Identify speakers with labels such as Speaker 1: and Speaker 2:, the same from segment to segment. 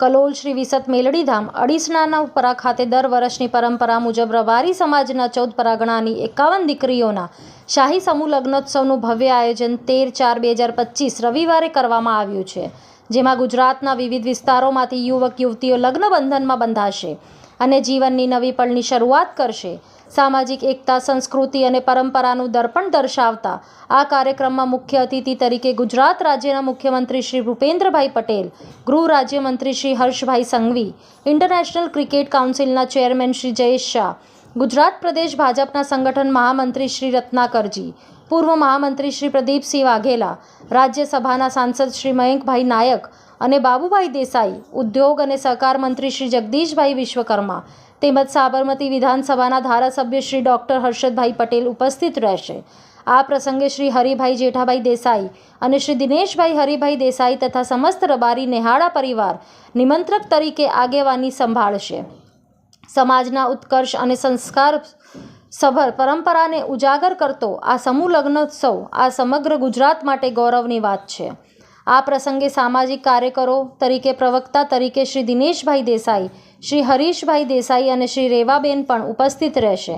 Speaker 1: કલોલ શ્રી વિસત મેલડીધામ અડીસણાના ઉપરા ખાતે દર વર્ષની પરંપરા મુજબ રબારી સમાજના ચૌદ પરાગણાની એકાવન દીકરીઓના શાહી સમૂહ લગ્નોત્સવનું ભવ્ય આયોજન તેર ચાર બે હજાર પચીસ રવિવારે કરવામાં આવ્યું છે, જેમાં ગુજરાતના વિવિધ વિસ્તારોમાંથી યુવક, યુવતીઓ લગ્ન બંધનમાં બંધાશે. અને જીવનની નવી પળની શરૂઆત કરશે. સામાજિક એકતા, સંસ્કૃતિ અને પરંપરાનું દર્પણ દર્શાવતા આ કાર્યક્રમમાં મુખ્ય અતિથિ તરીકે ગુજરાત રાજ્યના મુખ્યમંત્રી શ્રી ભૂપેન્દ્રભાઈ પટેલ, ગૃહ રાજ્યમંત્રી શ્રી હર્ષભાઈ સંઘવી, ઇન્ટરનેશનલ ક્રિકેટ કાઉન્સિલના ચેરમેન શ્રી જયેશ શાહ, ગુજરાત પ્રદેશ ભાજપના સંગઠન મહામંત્રી શ્રી રત્નાકરજી, પૂર્વ મહામંત્રી શ્રી પ્રદીપસિંહ વાઘેલા, રાજ્યસભાના સાંસદ શ્રી મયંકભાઈ નાયક અને બાબુભાઈ દેસાઈ, ઉદ્યોગ અને સહકાર મંત્રી શ્રી જગદીશભાઈ વિશ્વકર્મા તેમજ સાબરમતી વિધાનસભાના ધારાસભ્ય શ્રી ડૉક્ટર હર્ષદભાઈ પટેલ ઉપસ્થિત રહેશે. આ પ્રસંગે શ્રી હરિભાઈ જેઠાભાઈ દેસાઈ અને શ્રી દિનેશભાઈ હરિભાઈ દેસાઈ તથા સમસ્ત રબારી નેહાળા પરિવાર નિમંત્રક તરીકે આગેવાની સંભાળશે. સમાજના ઉત્કર્ષ અને સંસ્કાર સભર પરંપરાને ઉજાગર કરતો આ સમૂહ લગ્નોત્સવ આ સમગ્ર ગુજરાત માટે ગૌરવની વાત છે. આ પ્રસંગે સામાજિક કાર્યકરો તરીકે પ્રવક્તા તરીકે શ્રી દિનેશભાઈ દેસાઈ, શ્રી હરીશભાઈ દેસાઈ અને શ્રી રેવાબેન પણ ઉપસ્થિત રહેશે.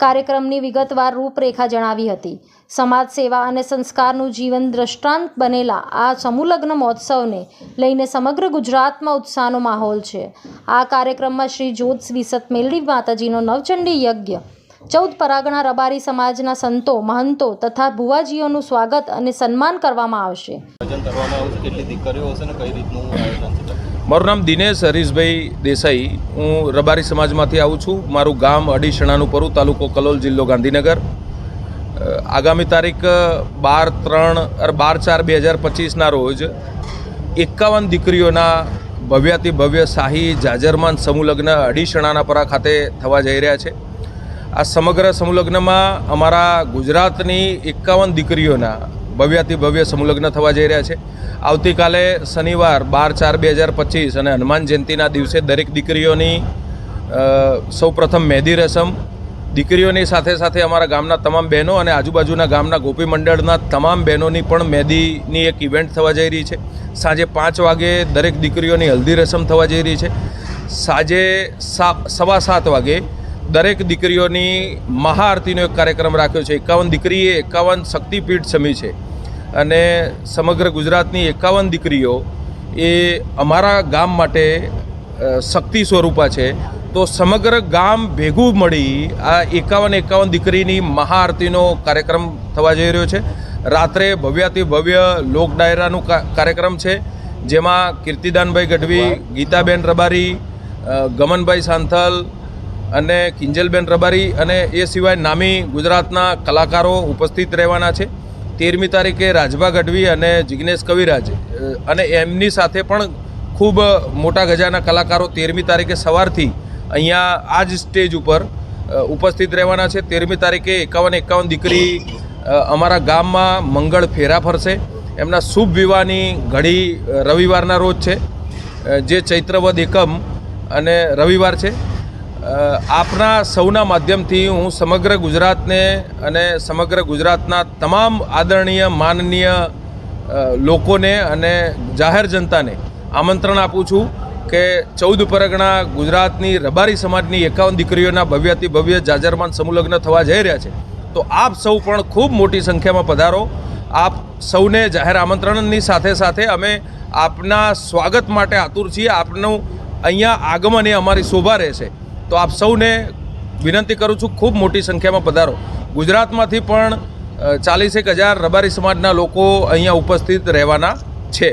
Speaker 1: કાર્યક્રમની વિગતવાર રૂપરેખા જણાવી હતી. સમાજ સેવા અને સંસ્કારનું જીવન દ્રષ્ટાંત બનેલા આ સમૂહલગ્ન મહોત્સવને લઈને સમગ્ર ગુજરાતમાં ઉત્સાહનો માહોલ છે. આ કાર્યક્રમમાં શ્રી જ્યોત વિસત મેલડી માતાજીનો નવચંડી યજ્ઞ ચૌદ પરાગણા રબારી સમાજના સંતો મહંતો તથા ભુવાજીઓનું સ્વાગત અને સન્માન કરવામાં આવશે.
Speaker 2: મારું નામ દિનેશ હરીશભાઈ દેસાઈ. હું રબારી સમાજમાંથી આવું છું. મારું ગામ અડીશણાનું પરુ તાલુકો કલોલ જિલ્લો ગાંધીનગર. આગામી તારીખ બાર ત્રણ અરે બાર ચાર બે હજાર પચીસના રોજ એકાવન દીકરીઓના ભવ્યાતિ ભવ્ય શાહી જાજરમાન સમૂહ લગ્ન અડીસણાના પરા ખાતે થવા જઈ રહ્યા છે. આ સમગ્ર સંલગ્નમાં અમારા ગુજરાતની એકાવન દીકરીઓના ભવ્યાતિ ભવ્ય સંલગ્ન થવા જઈ રહ્યા છે. આવતીકાલે શનિવાર બાર ચાર બે હજાર પચીસ અને હનુમાન જયંતિના દિવસે દરેક દીકરીઓની સૌપ્રથમ મહેંદી રસમ, દીકરીઓની સાથે સાથે અમારા ગામના તમામ બહેનો અને આજુબાજુના ગામના ગોપી મંડળના તમામ બહેનોની પણ મહેંદીની એક ઇવેન્ટ થવા જઈ રહી છે. સાંજે પાંચ વાગે દરેક દીકરીઓની હલ્દી રસમ થવા જઈ રહી છે. સાંજે સવા સાત વાગે દરેક દીકરીઓની મહાઆરતીનો એક કાર્યક્રમ રાખ્યો છે. એકાવન દીકરીએ એકાવન શક્તિપીઠ સમી છે. અને સમગ્ર ગુજરાતની એકાવન દીકરીઓ એ અમારા ગામ માટે શક્તિ સ્વરૂપા છે. તો સમગ્ર ગામ ભેગું મળી આ એકાવન એકાવન દીકરીની મહાઆરતીનો કાર્યક્રમ થવા જઈ રહ્યો છે. રાત્રે ભવ્યાતિ ભવ્ય લોક ડાયરાનું કાર્યક્રમ છે. જેમાં કીર્તિદાનભાઈ ગઢવી, ગીતાબેન રબારી ગમનભાઈ સાંથલ અને કિંજલબેન રબારી અને એ સિવાય નામી ગુજરાતના કલાકારો ઉપસ્થિત રહેવાના છે. તેરમી તારીખે રાજભા ગઢવી અને જિગ્નેશ કવિરાજ અને એમની સાથે પણ ખૂબ મોટા ગજાના કલાકારો તેરમી તારીખે સવારથી અહીંયા આ જ સ્ટેજ ઉપર ઉપસ્થિત રહેવાના છે. તેરમી તારીખે એકાવન એકાવન દીકરી અમારા ગામમાં મંગળ ફેરા ફરશે. એમના શુભ વિવાહની ઘડી રવિવારના રોજ છે. જે ચૈત્રવદ એકમ અને રવિવાર છે. આપના સૌના માધ્યમથી હું સમગ્ર ગુજરાતને અને સમગ્ર ગુજરાતના તમામ આદરણીય, માનનીય લોકોને અને જાહેર જનતાને આમંત્રણ આપું છું કે ચૌદ પરગણા ગુજરાતની રબારી સમાજની એકાવન દીકરીઓના ભવ્યાતિ ભવ્ય જાજરમાન સમૂહલગ્ન થવા જઈ રહ્યા છે. તો આપ સૌ પણ ખૂબ મોટી સંખ્યામાં પધારો. આપ સૌને જાહેર આમંત્રણની સાથે સાથે અમે આપના સ્વાગત માટે આતુર છીએ. આપનું અહીંયા આગમન એ અમારી શોભા રહેશે. તો આપ સૌને વિનંતી કરું છું ખૂબ મોટી સંખ્યામાં પધારો. ગુજરાતમાંથી પણ ચાલીસેક હજાર રબારી સમાજના લોકો અહીંયા ઉપસ્થિત રહેવાના છે.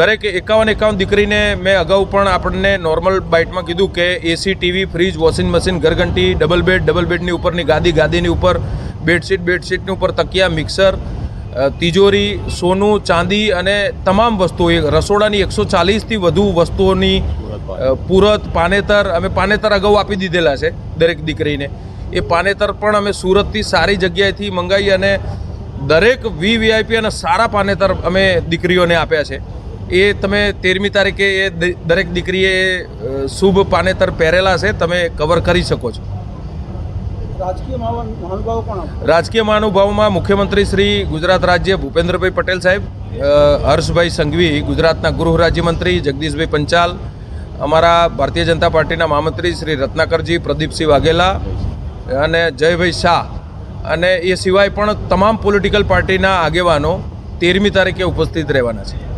Speaker 2: દરેક એકાવન એકાવન દીકરીને મેં અગાઉ પણ આપણને નોર્મલ બાઇટમાં કીધું કે AC TV fridge washing machine ઘરઘંટી double bed double બેડની ઉપરની ગાદી ગાદીની ઉપર બેડશીટ બેડશીટની ઉપર તકિયા મિક્સર તિજોરી, સોનું, ચાંદી અને તમામ વસ્તુઓ રસોડાની એકસો ચાલીસથી વધુ વસ્તુઓની પૂરત, પાનેતર, અમે પાનેતર અગાઉ આપી દીધેલા છે, દરેક દીકરીને. એ પાનેતર પણ અમે સુરતથી સારી જગ્યાએથી મંગાવી અને દરેક વી વીઆઈપી અને સારા પાનેતર અમે દીકરીઓને આપ્યા છે. એ તમે તેરમી તારીખે એ દરેક દીકરીએ શુભ પાનેતર પહેરેલા છે, તમે કવર કરી શકો છો.
Speaker 3: રાજકીય
Speaker 2: મહાનુભાવોમાં મુખ્યમંત્રી શ્રી ગુજરાત રાજ્ય ભૂપેન્દ્રભાઈ પટેલ સાહેબ હર્ષભાઈ સંઘવી, ગુજરાતના ગૃહ રાજ્યમંત્રી જગદીશભાઈ પંચાલ, અમારા ભારતીય જનતા પાર્ટીના મહામંત્રી શ્રી રત્નાકરજી, પ્રદીપસિંહ વાઘેલા અને જયભાઈ શાહ. અને એ સિવાય પણ તમામ પોલિટિકલ પાર્ટીના આગેવાનો તેરમી તારીખે ઉપસ્થિત રહેવાના છે.